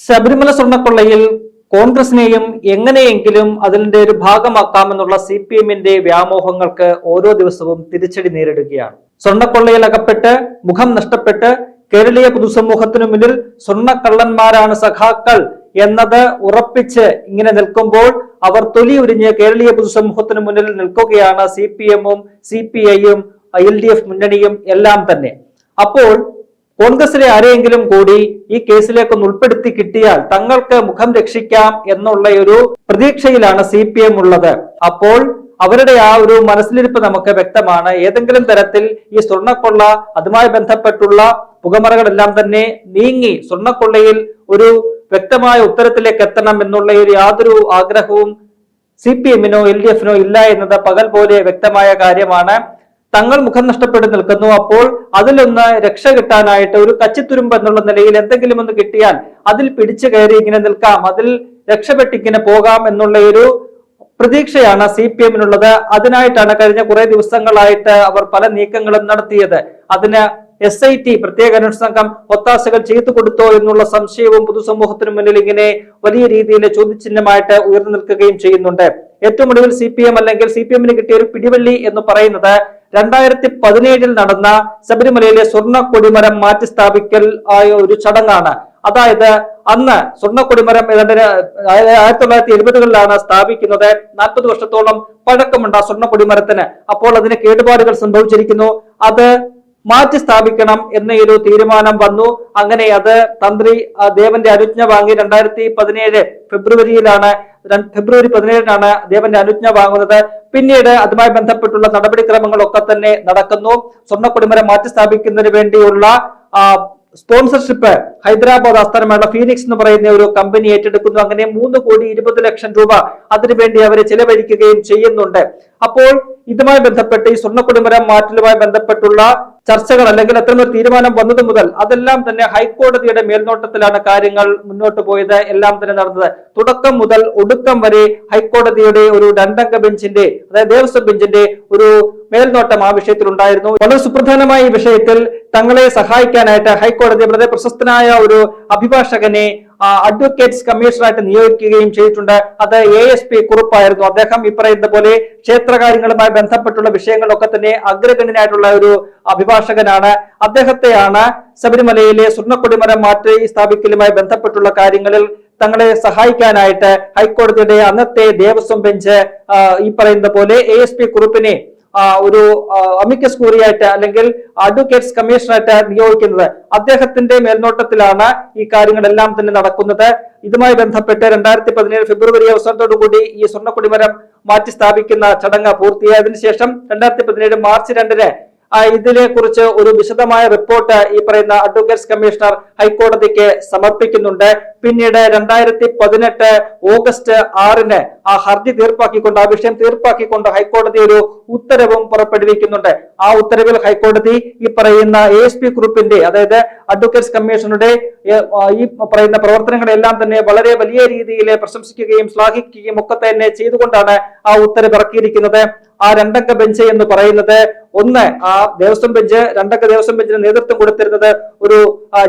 ശബരിമല സ്വർണക്കൊള്ളയിൽ കോൺഗ്രസിനെയും എങ്ങനെയെങ്കിലും അതിന്റെ ഒരു ഭാഗമാക്കാമെന്നുള്ള സി പി എമ്മിന്റെ വ്യാമോഹങ്ങൾക്ക് ഓരോ ദിവസവും തിരിച്ചടി നേരിടുകയാണ്. സ്വർണക്കൊള്ളയിൽ അകപ്പെട്ട് മുഖം നഷ്ടപ്പെട്ട് കേരളീയ പൊതുസമൂഹത്തിനു മുന്നിൽ സ്വർണക്കള്ളന്മാരാണ് സഖാക്കൾ എന്നത് ഉറപ്പിച്ച് ഇങ്ങനെ നിൽക്കുമ്പോൾ അവർ തൊലി ഉരിഞ്ഞ് കേരളീയ പൊതുസമൂഹത്തിനു മുന്നിൽ നിൽക്കുകയാണ് സി പി എമ്മും സി പി ഐയും എൽ ഡി എഫ് മുന്നണിയും എല്ലാം തന്നെ. അപ്പോൾ കോൺഗ്രസിലെ ആരെയെങ്കിലും കൂടി ഈ കേസിലേക്ക് ഒന്ന് ഉൾപ്പെടുത്തി കിട്ടിയാൽ തങ്ങൾക്ക് മുഖം രക്ഷിക്കാം എന്നുള്ള ഒരു പ്രതീക്ഷയിലാണ് സി പി എം ഉള്ളത്. അപ്പോൾ അവരുടെ ആ ഒരു മനസ്സിലിരിപ്പ് നമുക്ക് വ്യക്തമാണ്. ഏതെങ്കിലും തരത്തിൽ ഈ സ്വർണക്കൊള്ള അതുമായി ബന്ധപ്പെട്ടുള്ള പുകമറകളെല്ലാം തന്നെ നീങ്ങി സ്വർണക്കൊള്ളയിൽ ഒരു വ്യക്തമായ ഉത്തരത്തിലേക്ക് എത്തണം എന്നുള്ള ഒരു യാതൊരു ആഗ്രഹവും സി പി എമ്മിനോ എൽ ഡി എഫിനോ ഇല്ല എന്നത് പകൽ പോലെ വ്യക്തമായ കാര്യമാണ്. തങ്ങൾ മുഖം നഷ്ടപ്പെട്ട് നിൽക്കുന്നു. അപ്പോൾ അതിലൊന്ന് രക്ഷ കിട്ടാനായിട്ട് ഒരു കച്ചിത്തുരുമ്പ് എന്നുള്ള നിലയിൽ എന്തെങ്കിലും ഒന്ന് കിട്ടിയാൽ അതിൽ പിടിച്ചു കയറി ഇങ്ങനെ നിൽക്കാം. അതിൽ രക്ഷപ്പെട്ടിങ്ങനെ പോകാം എന്നുള്ള ഒരു പ്രതീക്ഷയാണ് സി പി എമ്മിനുള്ളത്. അതിനായിട്ടാണ് കഴിഞ്ഞ കുറെ ദിവസങ്ങളായിട്ട് അവർ പല നീക്കങ്ങളും നടത്തിയത്. അതിന് എസ് ഐ ടി പ്രത്യേക അന്വേഷണ സംഘം ഒത്താശകൾ ചെയ്തു കൊടുത്തോ എന്നുള്ള സംശയവും പൊതുസമൂഹത്തിന് മുന്നിൽ ഇങ്ങനെ വലിയ രീതിയിൽ ചോദ്യചിഹ്നമായിട്ട് ഉയർന്നു നിൽക്കുകയും ചെയ്യുന്നുണ്ട്. ഏറ്റവും ഒടുവിൽ സി പി എം അല്ലെങ്കിൽ സി പി എമ്മിന് കിട്ടിയ ഒരു പിടിവള്ളി എന്ന് പറയുന്നത് രണ്ടായിരത്തി പതിനേഴിൽ നടന്ന ശബരിമലയിലെ സ്വർണ കൊടിമരം മാറ്റി സ്ഥാപിക്കൽ ആയ ഒരു ചടങ്ങാണ്. അതായത് അന്ന് സ്വർണ കൊടിമരം ഏതാണ്ട് ആയിരത്തി തൊള്ളായിരത്തി എഴുപതുകളിലാണ് സ്ഥാപിക്കുന്നത്. നാൽപ്പത് വർഷത്തോളം പഴക്കമുണ്ട് ആ സ്വർണ കൊടിമരത്തിന് അപ്പോൾ അതിന് കേടുപാടുകൾ സംഭവിച്ചിരിക്കുന്നു. അത് മാറ്റി സ്ഥാപിക്കണം എന്ന ഒരു തീരുമാനം വന്നു. അങ്ങനെ അത് തന്ത്രി ദേവന്റെ അനുജ്ഞ വാങ്ങി രണ്ടായിരത്തി പതിനേഴ് ഫെബ്രുവരിയിലാണ് ഫെബ്രുവരി പതിനേഴിനാണ് ദേവന്റെ അനുജ്ഞ വാങ്ങുന്നത്. പിന്നീട് അതുമായി ബന്ധപ്പെട്ടുള്ള നടപടിക്രമങ്ങളൊക്കെ തന്നെ നടക്കുന്നു. സ്വർണക്കൊടിമരം മാറ്റി സ്ഥാപിക്കുന്നതിന് വേണ്ടിയുള്ള സ്പോൺസർഷിപ്പ് ഹൈദരാബാദ് ആസ്ഥാനമായുള്ള ഫീനിക്സ് എന്ന് പറയുന്ന ഒരു കമ്പനി ഏറ്റെടുക്കുന്നു. അങ്ങനെ മൂന്ന് കോടി ഇരുപത് ലക്ഷം രൂപ അതിനുവേണ്ടി അവർ ചെലവഴിക്കുകയും ചെയ്യുന്നുണ്ട്. അപ്പോൾ ഇതുമായി ബന്ധപ്പെട്ട് ഈ സ്വർണക്കൊടിമരം മാറ്റലുമായി ബന്ധപ്പെട്ടുള്ള ചർച്ചകൾ അല്ലെങ്കിൽ അത്തരമൊരു തീരുമാനം വന്നത് മുതൽ അതെല്ലാം തന്നെ ഹൈക്കോടതിയുടെ മേൽനോട്ടത്തിലാണ് കാര്യങ്ങൾ മുന്നോട്ട് പോയത് എല്ലാം തന്നെ നടന്നത്. തുടക്കം മുതൽ ഒടുക്കം വരെ ഹൈക്കോടതിയുടെ ഒരു രണ്ടംഗ ബെഞ്ചിന്റെ അതായത് ദേവസ്വം ബെഞ്ചിന്റെ ഒരു മേൽനോട്ടം ആ വിഷയത്തിൽ ഉണ്ടായിരുന്നു വളരെ സുപ്രധാനമായ ഈ വിഷയത്തിൽ തങ്ങളെ സഹായിക്കാനായിട്ട് ഹൈക്കോടതി വളരെ പ്രശസ്തനായ ഒരു അഭിഭാഷകനെ അഡ്വക്കേറ്റ്സ് കമ്മീഷണറായിട്ട് നിയോഗിക്കുകയും ചെയ്തിട്ടുണ്ട്. അത് എ എസ് പി കുറുപ്പായിരുന്നു അദ്ദേഹം ഈ പറയുന്ന പോലെ ക്ഷേത്രകാര്യങ്ങളുമായി ബന്ധപ്പെട്ടുള്ള വിഷയങ്ങളൊക്കെ തന്നെ അഗ്രഗണ്യനായിട്ടുള്ള ഒരു അഭിഭാഷകനാണ്. അദ്ദേഹത്തെയാണ് ശബരിമലയിലെ സ്വർണക്കൊടിമരം മാറ്റി സ്ഥാപിക്കലുമായി ബന്ധപ്പെട്ടുള്ള കാര്യങ്ങളിൽ തങ്ങളെ സഹായിക്കാനായിട്ട് ഹൈക്കോടതിയുടെ അന്നത്തെ ദേവസ്വം ബെഞ്ച് ഈ പറയുന്ന പോലെ എ എസ് പി കുറുപ്പിനെ ഒരു അമിക്കസ് കൂറിയായിട്ട് അല്ലെങ്കിൽ അഡ്വക്കേറ്റ്സ് കമ്മീഷണറായിട്ട് നിയോഗിക്കുന്നത്. അദ്ദേഹത്തിന്റെ മേൽനോട്ടത്തിലാണ് ഈ കാര്യങ്ങളെല്ലാം തന്നെ നടക്കുന്നത്. ഇതുമായി ബന്ധപ്പെട്ട് രണ്ടായിരത്തി പതിനേഴ് ഫെബ്രുവരി അവസാനത്തോടുകൂടി ഈ സ്വർണക്കൊടിമരം മാറ്റി സ്ഥാപിക്കുന്ന ചടങ്ങ് പൂർത്തിയായതിനു ശേഷം രണ്ടായിരത്തി പതിനേഴ് മാർച്ച് രണ്ടിന് ഇതിനെ കുറിച്ച് ഒരു വിശദമായ റിപ്പോർട്ട് ഈ പറയുന്ന അഡ്വക്കേറ്റ്സ് കമ്മീഷണർ ഹൈക്കോടതിക്ക് സമർപ്പിക്കുന്നുണ്ട്. പിന്നീട് രണ്ടായിരത്തി പതിനെട്ട് ഓഗസ്റ്റ് ആറിന് ആ ഹർജി തീർപ്പാക്കിക്കൊണ്ട് ആ വിഷയം തീർപ്പാക്കിക്കൊണ്ട് ഹൈക്കോടതി ഒരു ഉത്തരവും പുറപ്പെടുവിക്കുന്നുണ്ട്. ആ ഉത്തരവിൽ ഹൈക്കോടതി ഈ പറയുന്ന എ എസ് പി ഗ്രൂപ്പിന്റെ അതായത് അഡ്വക്കേറ്റ്സ് കമ്മീഷനുടെ ഈ പറയുന്ന പ്രവർത്തനങ്ങളെല്ലാം തന്നെ വളരെ വലിയ രീതിയിൽ പ്രശംസിക്കുകയും ശ്ലാഘിക്കുകയും ഒക്കെ തന്നെ ചെയ്തുകൊണ്ടാണ് ആ ഉത്തരവ് ഇറക്കിയിരിക്കുന്നത് ആ രണ്ടക്ക ബെഞ്ച് എന്ന് പറയുന്നത് ഒന്ന് ആ ദേവസ്വം ബെഞ്ച് രണ്ടക്ക ദേവസ്വം ബെഞ്ചിന് നേതൃത്വം കൊടുത്തിരുന്നത് ഒരു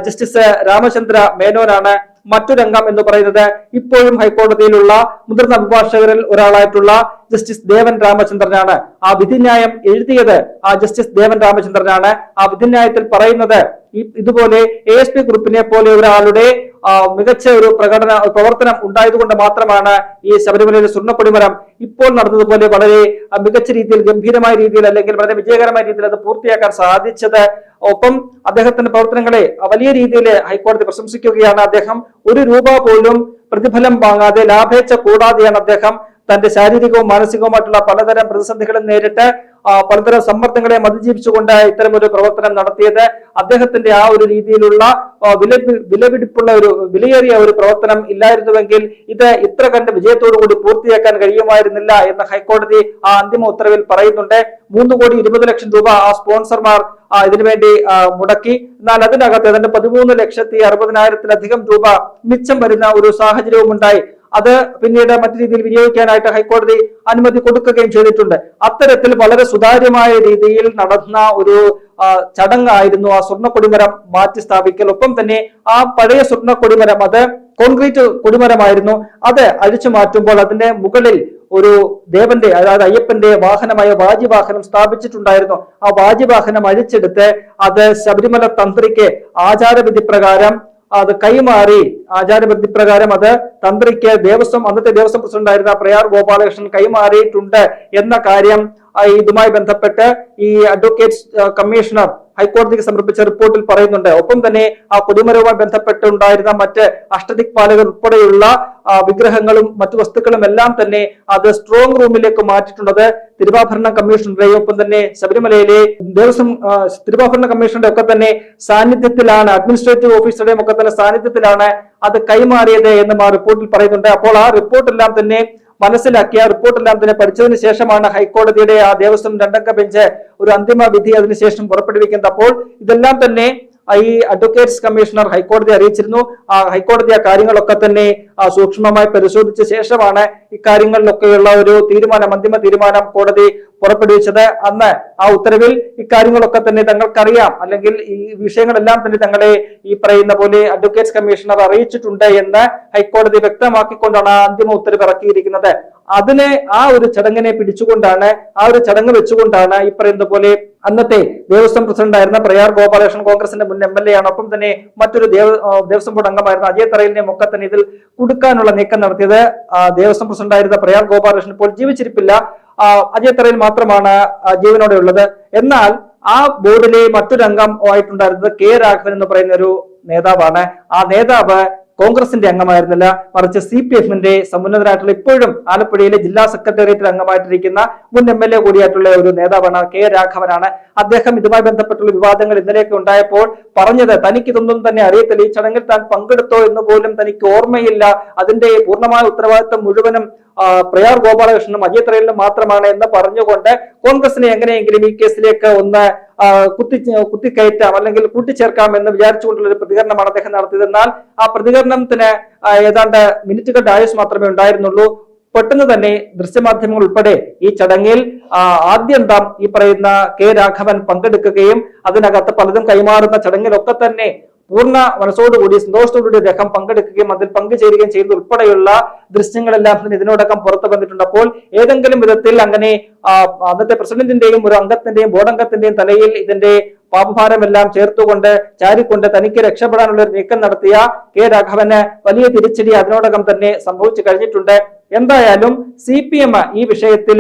ജസ്റ്റിസ് രാമചന്ദ്ര മേനോനാണ്. മറ്റൊരംഗം എന്ന് പറയുന്നത് ഇപ്പോഴും ഹൈക്കോടതിയിലുള്ള മുതിർന്ന അഭിഭാഷകരിൽ ഒരാളായിട്ടുള്ള ജസ്റ്റിസ് ദേവൻ രാമചന്ദ്രനാണ്. ആ വിധിന്യായം എഴുതിയത് ആ ജസ്റ്റിസ് ദേവൻ രാമചന്ദ്രനാണ്. ആ വിധിന്യായത്തിൽ പറയുന്നത് ഇതുപോലെ എ എസ് പി ഗ്രൂപ്പിനെ പോലെ ഒരാളുടെ മികച്ച ഒരു പ്രകടന പ്രവർത്തനം ഉണ്ടായതുകൊണ്ട് മാത്രമാണ് ഈ ശബരിമലയിലെ സ്വർണക്കൊടിമരം ഇപ്പോൾ നടന്നതുപോലെ വളരെ മികച്ച രീതിയിൽ ഗംഭീരമായ രീതിയിൽ അല്ലെങ്കിൽ വളരെ വിജയകരമായ രീതിയിൽ അത് പൂർത്തിയാക്കാൻ സാധിച്ചത്. ഒപ്പം അദ്ദേഹത്തിന്റെ പ്രവർത്തനങ്ങളെ വലിയ രീതിയിൽ ഹൈക്കോടതി പ്രശംസിക്കുകയാണ്. അദ്ദേഹം ഒരു രൂപ പോലും പ്രതിഫലം വാങ്ങാതെ ലാഭേച്ഛ കൂടാതെയാണ് അദ്ദേഹം തന്റെ ശാരീരികവും മാനസികവുമായിട്ടുള്ള പലതരം പ്രതിസന്ധികളും നേരിട്ട് പലതരം സമ്മർദ്ദങ്ങളെ അതിജീവിച്ചുകൊണ്ട് ഇത്തരം ഒരു പ്രവർത്തനം നടത്തിയത്. അദ്ദേഹത്തിന്റെ ആ ഒരു രീതിയിലുള്ള വില വിലപിടിപ്പുള്ള ഒരു വിലയേറിയ ഒരു പ്രവർത്തനം ഇല്ലായിരുന്നുവെങ്കിൽ ഇത് ഇത്ര കണ്ട് വിജയത്തോടു കൂടി പൂർത്തിയാക്കാൻ കഴിയുമായിരുന്നില്ല എന്ന് ഹൈക്കോടതി ആ അന്തിമ ഉത്തരവിൽ പറയുന്നുണ്ട്. മൂന്ന് കോടി ഇരുപത് ലക്ഷം രൂപ ആ സ്പോൺസർമാർ ഇതിനുവേണ്ടി മുടക്കി. എന്നാൽ അതിനകത്ത് ഏതാണ്ട് പതിമൂന്ന് ലക്ഷത്തി അറുപതിനായിരത്തിലധികം രൂപ മിച്ചം വരുന്ന ഒരു സാഹചര്യവും ഉണ്ടായി അത് പിന്നീട് മറ്റു രീതിയിൽ വിനിയോഗിക്കാനായിട്ട് ഹൈക്കോടതി അനുമതി കൊടുക്കുകയും ചെയ്തിട്ടുണ്ട്. അത്തരത്തിൽ വളരെ സുതാര്യമായ രീതിയിൽ നടന്ന ഒരു ചടങ്ങായിരുന്നു ആ സ്വർണ കൊടിമരം മാറ്റി സ്ഥാപിക്കൽ. ഒപ്പം തന്നെ ആ പഴയ സ്വർണ കൊടിമരം അത് കോൺക്രീറ്റ് കൊടിമരമായിരുന്നു. അത് അഴിച്ചു മാറ്റുമ്പോൾ അതിന്റെ മുകളിൽ ഒരു ദേവന്റെ അതായത് അയ്യപ്പന്റെ വാഹനമായ വാജിവാഹനം സ്ഥാപിച്ചിട്ടുണ്ടായിരുന്നു. ആ വാജിവാഹനം അഴിച്ചെടുത്ത് അത് ശബരിമല തന്ത്രിക്ക് ആചാരവിധി പ്രകാരം അത് കൈമാറി. ആചാരപദ്ധതി പ്രകാരം അത് തന്ത്രിക്ക് ദേവസ്വം അന്നത്തെ ദേവസ്വം പ്രസിഡന്റായിരുന്ന പ്രയാർ ഗോപാലകൃഷ്ണൻ കൈമാറിയിട്ടുണ്ട് എന്ന കാര്യം ഇതുമായി ബന്ധപ്പെട്ട് ഈ അഡ്വക്കേറ്റ് കമ്മീഷണർ ഹൈക്കോടതിക്ക് സമർപ്പിച്ച റിപ്പോർട്ടിൽ പറയുന്നുണ്ട്. ഒപ്പം തന്നെ ആ കൊടിമരവുമായി ബന്ധപ്പെട്ടുണ്ടായിരുന്ന മറ്റ് അഷ്ടദിക്പാലകർ ഉൾപ്പെടെയുള്ള വിഗ്രഹങ്ങളും മറ്റു വസ്തുക്കളും എല്ലാം തന്നെ അത് സ്ട്രോങ് റൂമിലേക്ക് മാറ്റിയിട്ടുള്ളത് തിരുവാഭരണ കമ്മീഷണറുടെയും ഒപ്പം തന്നെ ശബരിമലയിലെ ദേവസ്വം തിരുവാഭരണ കമ്മീഷണറുടെ ഒക്കെ തന്നെ സാന്നിധ്യത്തിലാണ് അഡ്മിനിസ്ട്രേറ്റീവ് ഓഫീസറുടെയും ഒക്കെ തന്നെ സാന്നിധ്യത്തിലാണ് അത് കൈമാറിയത് എന്നും ആ റിപ്പോർട്ടിൽ പറയുന്നുണ്ട്. അപ്പോൾ ആ റിപ്പോർട്ടെല്ലാം തന്നെ മനസ്സിലാക്കിയ റിപ്പോർട്ടെല്ലാം തന്നെ പഠിച്ചതിന് ശേഷമാണ് ഹൈക്കോടതിയുടെ ആ ദേവസ്വം രണ്ടംഗ ബെഞ്ച് ഒരു അന്തിമ വിധി അതിനുശേഷം പുറപ്പെടുവിക്കുന്നത്. അപ്പോൾ ഇതെല്ലാം തന്നെ ആ ഈ അഡ്വക്കേറ്റ്സ് കമ്മീഷണർ ഹൈക്കോടതി അറിയിച്ചിരുന്നു. ആ ഹൈക്കോടതി ആ കാര്യങ്ങളൊക്കെ തന്നെ സൂക്ഷ്മമായി പരിശോധിച്ച ശേഷമാണ് ഇക്കാര്യങ്ങളിലൊക്കെയുള്ള ഒരു തീരുമാനം അന്തിമ തീരുമാനം കോടതി പുറപ്പെടുവിച്ചത്. അന്ന് ആ ഉത്തരവിൽ ഇക്കാര്യങ്ങളൊക്കെ തന്നെ തങ്ങൾക്കറിയാം. അല്ലെങ്കിൽ ഈ വിഷയങ്ങളെല്ലാം തന്നെ തങ്ങളെ ഈ പറയുന്ന പോലെ അഡ്വക്കേറ്റ്സ് കമ്മീഷണർ അറിയിച്ചിട്ടുണ്ട് എന്ന് ഹൈക്കോടതി വ്യക്തമാക്കിക്കൊണ്ടാണ് ആ അന്തിമ ഉത്തരവ് ഇറക്കിയിരിക്കുന്നത്. അതിനെ ആ ഒരു ചടങ്ങിനെ പിടിച്ചുകൊണ്ടാണ് ആ ഒരു ചടങ്ങ് വെച്ചുകൊണ്ടാണ് ഈ പറയുന്ന പോലെ അന്നത്തെ ദേവസ്വം പ്രസിഡന്റായിരുന്ന പ്രയാർ ഗോപാലകൃഷ്ണൻ കോൺഗ്രസിന്റെ മുൻ എം എൽ എ ആണ് ഒപ്പം തന്നെ മറ്റൊരു ദേവസ്വം ബോർഡ് അംഗമായിരുന്ന അജയ് തറയിലിനെ ഒക്കെ തന്നെ ഇതിൽ കുടുക്കാനുള്ള നീക്കം നടത്തിയത് ദേവസ്വം പ്രസിഡന്റ് ആയിരുന്ന പ്രയാർ ഗോപാലകൃഷ്ണൻ. ഇപ്പോൾ ജീവിച്ചിരിപ്പില്ല. അജയ് തറയിൽ മാത്രമാണ് ജീവനോടെ ഉള്ളത്. എന്നാൽ ആ ബോർഡിലെ മറ്റൊരു അംഗം ആയിട്ടുണ്ടായിരുന്നത് കെ രാഘവൻ എന്ന് പറയുന്ന ഒരു നേതാവാണ്. ആ നേതാവ് കോൺഗ്രസിന്റെ അംഗമായിരുന്നില്ല. മറിച്ച് സി പി എഫിന്റെ സമുന്നതരായിട്ടുള്ള ഇപ്പോഴും ആലപ്പുഴയിലെ ജില്ലാ സെക്രട്ടേറിയറ്റിൽ അംഗമായിട്ടിരിക്കുന്ന മുൻ എം എൽ എ കൂടിയായിട്ടുള്ള ഒരു നേതാവാണ് കെ രാഘവനാണ്. അദ്ദേഹം ഇതുമായി ബന്ധപ്പെട്ടുള്ള വിവാദങ്ങൾ ഇന്നലെയൊക്കെ ഉണ്ടായപ്പോൾ പറഞ്ഞത് തനിക്ക് ഇതൊന്നും തന്നെ അറിയത്തില്ല. ഈ ചടങ്ങിൽ താൻ പങ്കെടുത്തോ എന്ന് പോലും തനിക്ക് ഓർമ്മയില്ല. അതിന്റെ പൂർണമായ ഉത്തരവാദിത്വം മുഴുവനും പ്രയാർ ഗോപാലകൃഷ്ണനും അജയ് ത്രയലിനും മാത്രമാണ് എന്ന് പറഞ്ഞുകൊണ്ട് കോൺഗ്രസിനെ എങ്ങനെയെങ്കിലും ഈ കേസിലേക്ക് ഒന്ന് കുത്തി കുത്തിക്കയറ്റാം അല്ലെങ്കിൽ കൂട്ടിച്ചേർക്കാം എന്ന് വിചാരിച്ചുകൊണ്ടുള്ള ഒരു പ്രതികരണമാണ് അദ്ദേഹം നടത്തിയത്. എന്നാൽ ആ പ്രതികരണത്തിന് ഏതാണ്ട് മിനിറ്റുകളുടെ ആയുസ് മാത്രമേ ഉണ്ടായിരുന്നുള്ളൂ. പെട്ടെന്ന് തന്നെ ദൃശ്യമാധ്യമങ്ങൾ ഉൾപ്പെടെ ഈ ചടങ്ങിൽ ആദ്യം താം ഈ പറയുന്ന കെ രാഘവൻ പങ്കെടുക്കുകയും അതിനകത്ത് പലതും കൈമാറുന്ന ചടങ്ങിലൊക്കെ തന്നെ പൂർണ മനസ്സോടുകൂടി സന്തോഷത്തോടുകൂടി അദ്ദേഹം പങ്കെടുക്കുകയും അതിൽ പങ്കുചേരുകയും ചെയ്യുന്നത് ഉൾപ്പെടെയുള്ള ദൃശ്യങ്ങളെല്ലാം തന്നെ ഇതിനോടകം പുറത്തു വന്നിട്ടുണ്ട്. അപ്പോൾ ഏതെങ്കിലും വിധത്തിൽ അങ്ങനെ അന്നത്തെ പ്രസിഡന്റിന്റെയും ഒരു അംഗത്തിന്റെയും ബോർഡ് അംഗത്തിന്റെയും തലയിൽ ഇതിന്റെ പാപഭാരമെല്ലാം ചേർത്തുകൊണ്ട് ചാരിക്കൊണ്ട് തനിക്ക് രക്ഷപ്പെടാനുള്ള ഒരു നീക്കം നടത്തിയ കെ രാഘവന് വലിയ തിരിച്ചടി അതിനോടകം തന്നെ സംഭവിച്ചു കഴിഞ്ഞിട്ടുണ്ട്. എന്തായാലും സി പി എം ഈ വിഷയത്തിൽ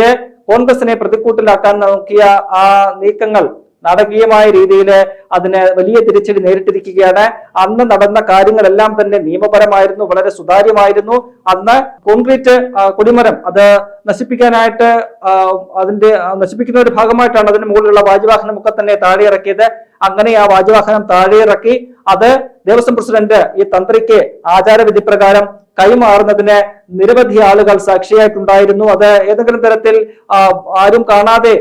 കോൺഗ്രസിനെ പ്രതിക്കൂട്ടിലാക്കാൻ നോക്കിയ ആ നീക്കങ്ങൾ നാടകീയമായ രീതിയിൽ അതിനെ വലിയ തിരിച്ചടി നേരിട്ടിരിക്കുകയാണ്. അന്ന് നടന്ന കാര്യങ്ങളെല്ലാം തന്നെ നിയമപരമായിരുന്നു വളരെ സുതാര്യമായിരുന്നു. അന്ന് കോൺക്രീറ്റ് കൊടിമരം അത് നശിപ്പിക്കാനായിട്ട് അതിന്റെ നശിപ്പിക്കുന്ന ഒരു ഭാഗമായിട്ടാണ് അതിന് മുകളിലുള്ള വാജുവാഹനം ഒക്കെ തന്നെ താഴെ ഇറക്കിയത് അങ്ങനെ ആ വാജുവാഹനം താഴെ ഇറക്കി അത് ദേവസ്വം പ്രസിഡന്റ് ഈ തന്ത്രിക്ക് ആചാരവിധി പ്രകാരം കൈമാറുന്നതിന് നിരവധി ആളുകൾ സാക്ഷിയായിട്ടുണ്ടായിരുന്നു. അത് ഏതെങ്കിലും തരത്തിൽ ആരും കാണാതെ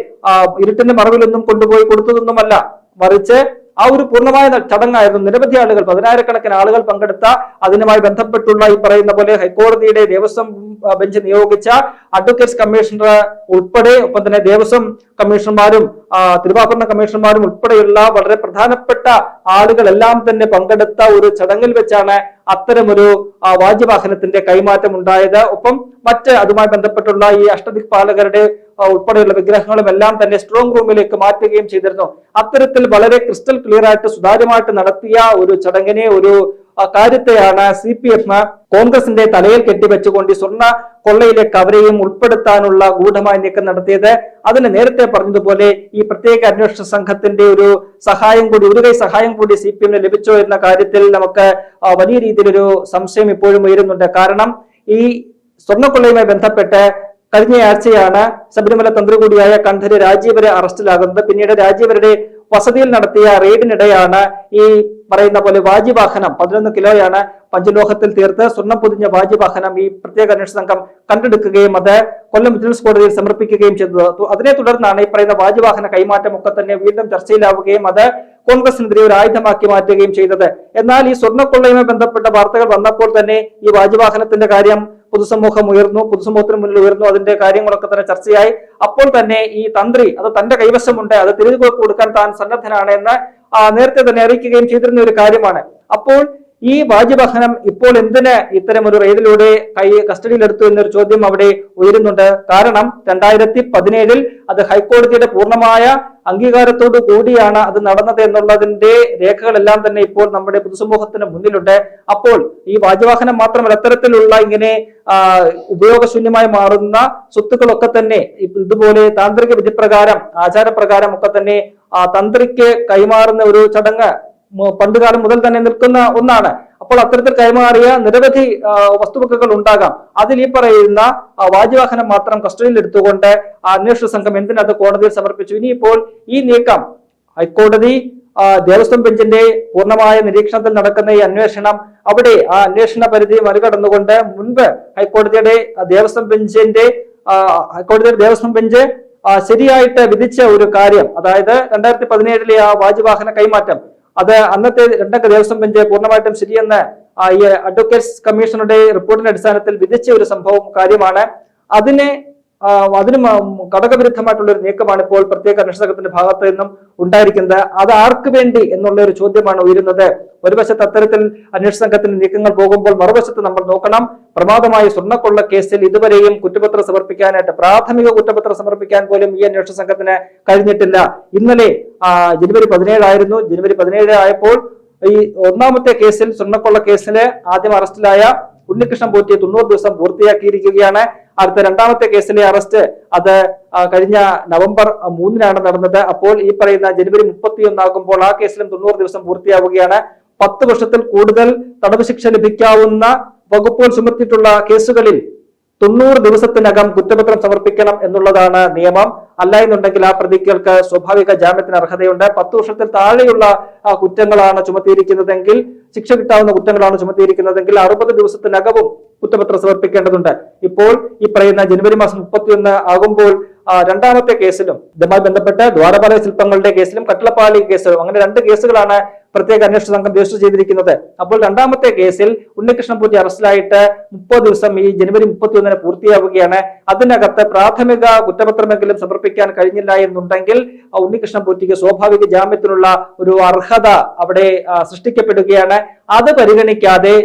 ഇരുട്ടിന്റെ മറവിലൊന്നും കൊണ്ടുപോയി കൊടുത്തതൊന്നുമല്ല. മറിച്ച് ആ ഒരു പൂർണമായ ചടങ്ങായിരുന്നു. നിരവധി ആളുകൾ പതിനായിരക്കണക്കിന് ആളുകൾ പങ്കെടുത്ത അതിനുമായി ബന്ധപ്പെട്ടുള്ള ഈ പറയുന്ന പോലെ ഹൈക്കോടതിയുടെ ദേവസ്വം ബെഞ്ച് നിയോഗിച്ച അഡ്വക്കേറ്റ്സ് കമ്മീഷണർ ഉൾപ്പെടെ ഒപ്പം തന്നെ ദേവസ്വം കമ്മീഷണർമാരും തിരുവാഭരണ കമ്മീഷണർമാരും ഉൾപ്പെടെയുള്ള വളരെ പ്രധാനപ്പെട്ട ആളുകളെല്ലാം തന്നെ പങ്കെടുത്ത ഒരു ചടങ്ങിൽ വെച്ചാണ് അത്തരമൊരു വാജ്യവാഹനത്തിന്റെ കൈമാറ്റം ഉണ്ടായത് ഒപ്പം മറ്റ് അതുമായി ബന്ധപ്പെട്ടുള്ള ഈ അഷ്ടദിക്പാലകരുടെ ആ, ഉൾപ്പെടെയുള്ള വിഗ്രഹങ്ങളും എല്ലാം തന്നെ സ്ട്രോങ് റൂമിലേക്ക് മാറ്റുകയും ചെയ്തിരുന്നു. അത്തരത്തിൽ വളരെ ക്രിസ്റ്റൽ ക്ലിയർ ആയിട്ട് സുതാര്യമായിട്ട് നടത്തിയ ഒരു ചടങ്ങിനെ ഒരു കാര്യത്തെയാണ് സി പി എഫ് കോൺഗ്രസിന്റെ തലയിൽ കെട്ടിവെച്ചുകൊണ്ട് സ്വർണ കൊള്ളയിലെ അവരെയും ഉൾപ്പെടുത്താനുള്ള ഗൂഢമായ നീക്കം നടത്തിയത്. അതിന് നേരത്തെ പറഞ്ഞതുപോലെ ഈ പ്രത്യേക അന്വേഷണ സംഘത്തിന്റെ ഒരു സഹായം കൂടി ഒരു കൈ സഹായം കൂടി സി പി എമ്മിന് ലഭിച്ചോ എന്ന കാര്യത്തിൽ നമുക്ക് വലിയ രീതിയിലൊരു സംശയം ഇപ്പോഴും ഉയരുന്നുണ്ട്. കാരണം ഈ സ്വർണക്കൊള്ളയുമായി ബന്ധപ്പെട്ട് കഴിഞ്ഞ ആഴ്ചയാണ് ശബരിമല തന്ത്രി കൂടിയായ കണ്ഠര് രാജീവര് അറസ്റ്റിലാകുന്നത്. പിന്നീട് രാജീവരുടെ വസതിയിൽ നടത്തിയ റെയ്ഡിനിടെയാണ് ഈ പറയുന്ന പോലെ വാജിവാഹനം പതിനൊന്ന് കിലോയാണ് പഞ്ചലോഹത്തിൽ തീർത്ത് സ്വർണം പൊതിഞ്ഞ വാജിവാഹനം ഈ പ്രത്യേക അന്വേഷണ സംഘം കണ്ടെടുക്കുകയും അത് കൊല്ലം വിജിലൻസ് കോടതിയിൽ സമർപ്പിക്കുകയും ചെയ്തത്. അതിനെ തുടർന്നാണ് ഈ പറയുന്ന വാജിവാഹന കൈമാറ്റം ഒക്കെ തന്നെ വീണ്ടും ചർച്ചയിലാവുകയും അത് കോൺഗ്രസിനെതിരെ ഒരു ആയുധമാക്കി മാറ്റുകയും ചെയ്തത്. എന്നാൽ ഈ സ്വർണക്കൊള്ളയുമായി ബന്ധപ്പെട്ട വാർത്തകൾ വന്നപ്പോൾ തന്നെ ഈ വാജിവാഹനത്തിന്റെ കാര്യം പൊതുസമൂഹം ഉയർന്നു പൊതുസമൂഹത്തിന് മുന്നിൽ ഉയർന്നു അതിന്റെ കാര്യങ്ങളൊക്കെ തന്നെ ചർച്ചയായി. അപ്പോൾ തന്നെ ഈ തന്ത്രി അത് തന്റെ കൈവശമുണ്ട് അത് തിരികെ കൊടുക്കാൻ താൻ സന്നദ്ധനാണ് എന്ന് നേരത്തെ തന്നെ അറിയിക്കുകയും ചെയ്തിരുന്ന ഒരു കാര്യമാണ്. അപ്പോൾ ഈ വാജ്യവാഹനം ഇപ്പോൾ എന്തിന് ഇത്തരം ഒരു റെയ്ഡിലൂടെ കൈ കസ്റ്റഡിയിലെടുത്തു എന്നൊരു ചോദ്യം അവിടെ ഉയരുന്നുണ്ട്. കാരണം രണ്ടായിരത്തി പതിനേഴിൽ അത് ഹൈക്കോടതിയുടെ പൂർണമായ അംഗീകാരത്തോടു കൂടിയാണ് അത് നടന്നത് എന്നുള്ളതിന്റെ രേഖകളെല്ലാം തന്നെ ഇപ്പോൾ നമ്മുടെ പൊതുസമൂഹത്തിന് മുന്നിലുണ്ട്. അപ്പോൾ ഈ വാജ്യവാഹനം മാത്രമല്ല അത്തരത്തിലുള്ള ഇങ്ങനെ ഉപയോഗശൂന്യമായി മാറുന്ന സ്വത്തുക്കളൊക്കെ തന്നെ ഇതുപോലെ താന്ത്രിക വിധിപ്രകാരം ആചാരപ്രകാരം ഒക്കെ തന്നെ തന്ത്രിക്ക് കൈമാറുന്ന ഒരു ചടങ്ങ് പണ്ടുകാലം മുതൽ തന്നെ നിൽക്കുന്ന ഒന്നാണ്. അപ്പോൾ അത്തരത്തിൽ കൈമാറിയ നിരവധി വസ്തുവകകൾ ഉണ്ടാകാം. അതിൽ ഈ പറയുന്ന ആ, വാജ്യവാഹനം മാത്രം കസ്റ്റഡിയിൽ എടുത്തുകൊണ്ട് അന്വേഷണ സംഘം എന്തിനത് കോടതിയിൽ സമർപ്പിച്ചു? ഇനിയിപ്പോൾ ഈ നീക്കം ഹൈക്കോടതി ദേവസ്വം ബെഞ്ചിന്റെ പൂർണമായ നിരീക്ഷണത്തിൽ നടക്കുന്ന ഈ അന്വേഷണം അവിടെ ആ അന്വേഷണ പരിധി മറികടന്നുകൊണ്ട് മുൻപ് ഹൈക്കോടതിയുടെ ദേവസ്വം ബെഞ്ചിന്റെ ഹൈക്കോടതിയുടെ ദേവസ്വം ബെഞ്ച് ശരിയായിട്ട് വിധിച്ച ഒരു കാര്യം അതായത് രണ്ടായിരത്തി പതിനേഴിലെ ആ വാജ്യവാഹന കൈമാറ്റം അത് അന്നത്തെ രണ്ടംഗ ദേവസ്വം ബെഞ്ച് പൂർണമായിട്ടും ശരിയെന്ന് ഈ അഡ്വക്കേറ്റ്സ് കമ്മീഷനുടെ റിപ്പോർട്ടിന്റെ അടിസ്ഥാനത്തിൽ വിധിച്ച ഒരു സംഭവം കാര്യമാണ്. അതിനെ അതിന് ഘടകവിരുദ്ധമായിട്ടുള്ള ഒരു നീക്കമാണ് ഇപ്പോൾ പ്രത്യേക അന്വേഷണ സംഘത്തിന്റെ ഭാഗത്ത് നിന്നും ഉണ്ടായിരിക്കുന്നത്. അത് ആർക്ക് വേണ്ടി എന്നുള്ള ഒരു ചോദ്യമാണ് ഉയരുന്നത്. ഒരു വശത്ത് അത്തരത്തിൽ അന്വേഷണ സംഘത്തിന്റെ നീക്കങ്ങൾ പോകുമ്പോൾ മറുവശത്ത് നമ്മൾ നോക്കണം. പ്രമാദമായ സ്വർണക്കൊള്ള കേസിൽ ഇതുവരെയും കുറ്റപത്രം സമർപ്പിക്കാനായിട്ട് പ്രാഥമിക കുറ്റപത്രം സമർപ്പിക്കാൻ പോലും ഈ അന്വേഷണ സംഘത്തിന് കഴിഞ്ഞിട്ടില്ല. ഇന്നലെ ജനുവരി പതിനേഴായിരുന്നു. ജനുവരി പതിനേഴ് ആയപ്പോൾ ഈ ഒന്നാമത്തെ കേസിൽ സ്വർണക്കൊള്ള കേസിലെ ആദ്യം അറസ്റ്റിലായ ഉണ്ണികൃഷ്ണൻ പോറ്റിയെ തൊണ്ണൂറ് ദിവസം പൂർത്തിയാക്കിയിരിക്കുകയാണ്. അടുത്ത രണ്ടാമത്തെ കേസിലെ അറസ്റ്റ് അത് കഴിഞ്ഞ നവംബർ മൂന്നിനാണ് നടന്നത്. അപ്പോൾ ഈ പറയുന്ന ജനുവരി മുപ്പത്തിയൊന്നാകുമ്പോൾ ആ കേസിലും തൊണ്ണൂറ് ദിവസം പൂർത്തിയാവുകയാണ്. പത്ത് വർഷത്തിൽ കൂടുതൽ തടവ് ശിക്ഷ ലഭിക്കാവുന്ന വകുപ്പുകൾ ചുമത്തിയിട്ടുള്ള കേസുകളിൽ തൊണ്ണൂറ് ദിവസത്തിനകം കുറ്റപത്രം സമർപ്പിക്കണം എന്നുള്ളതാണ് നിയമം. അല്ല എന്നുണ്ടെങ്കിൽ ആ പ്രതികൾക്ക് സ്വാഭാവിക ജാമ്യത്തിന് അർഹതയുണ്ട്. പത്ത് വർഷത്തിൽ താഴെയുള്ള കുറ്റങ്ങളാണ് ചുമത്തിയിരിക്കുന്നതെങ്കിൽ ശിക്ഷ കിട്ടാവുന്ന കുറ്റങ്ങളാണ് ചുമത്തിയിരിക്കുന്നതെങ്കിൽ അറുപത് ദിവസത്തിനകവും കുറ്റപത്രം സമർപ്പിക്കേണ്ടതുണ്ട്. ഇപ്പോൾ ഈ പറയുന്ന ജനുവരി മാസം മുപ്പത്തിയൊന്ന് ആകുമ്പോൾ രണ്ടാമത്തെ കേസിലും ഇതുമായി ബന്ധപ്പെട്ട് ദ്വാരപാല ശില്പങ്ങളുടെ കേസിലും കട്ടിളപ്പാളി കേസിലും അങ്ങനെ രണ്ട് കേസുകളാണ് പ്രത്യേക അന്വേഷണ സംഘം രജിസ്റ്റർ ചെയ്തിരിക്കുന്നത്. അപ്പോൾ രണ്ടാമത്തെ കേസിൽ ഉണ്ണികൃഷ്ണൻ പൂജ അറസ്റ്റിലായിട്ട് മുപ്പത് ദിവസം ഈ ജനുവരി മുപ്പത്തി ഒന്നിന് പൂർത്തിയാവുകയാണ്. അതിനകത്ത് പ്രാഥമിക കുറ്റപത്രമെങ്കിലും സമർപ്പിക്കാൻ കഴിഞ്ഞില്ല എന്നുണ്ടെങ്കിൽ ഉണ്ണികൃഷ്ണൻ പൂറ്റിക്ക് സ്വാഭാവിക ജാമ്യത്തിനുള്ള ഒരു അർഹത അവിടെ സൃഷ്ടിക്കപ്പെടുകയാണ്. അത് പരിഗണിക്കാതെ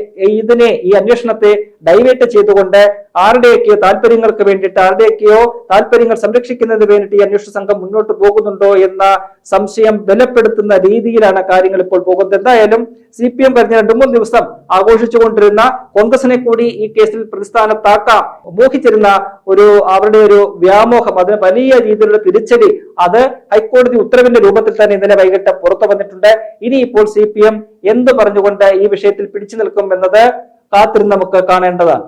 ഇതിനെ ഈ അന്വേഷണത്തെ ഡൈവേറ്റ് ചെയ്തുകൊണ്ട് ആരുടെയൊക്കെയോ താല്പര്യങ്ങൾക്ക് വേണ്ടിയിട്ട് ആരുടെയൊക്കെയോ താല്പര്യങ്ങൾ സംരക്ഷിക്കുന്നതിന് വേണ്ടിയിട്ട് ഈ അന്വേഷണ സംഘം മുന്നോട്ട് പോകുന്നുണ്ടോ എന്ന സംശയം ബലപ്പെടുത്തുന്ന രീതിയിലാണ് കാര്യങ്ങൾ ഇപ്പോൾ പോകുന്നത്. എന്തായാലും സി പി എം കഴിഞ്ഞ രണ്ടു മൂന്ന് ദിവസം ആഘോഷിച്ചുകൊണ്ടിരുന്ന കോൺഗ്രസിനെ കൂടി ഈ കേസിൽ പ്രതിസ്ഥാനത്താക്കാം. മോഹിച്ചിരുന്ന ഒരു അവരുടെ ഒരു വ്യാമോഹം അതിന് വലിയ രീതിയിലുള്ള തിരിച്ചടി അത് ഹൈക്കോടതി ഉത്തരവിന്റെ രൂപത്തിൽ തന്നെ ഇന്നലെ വൈകിട്ട് പുറത്തു വന്നിട്ടുണ്ട്. ഇനി ഇപ്പോൾ സി പി എം എന്ത് പറഞ്ഞുകൊണ്ട് ഈ വിഷയത്തിൽ പിടിച്ചു നിൽക്കും എന്നത് കാത്തിരുന്ന് നമുക്ക് കാണേണ്ടതാണ്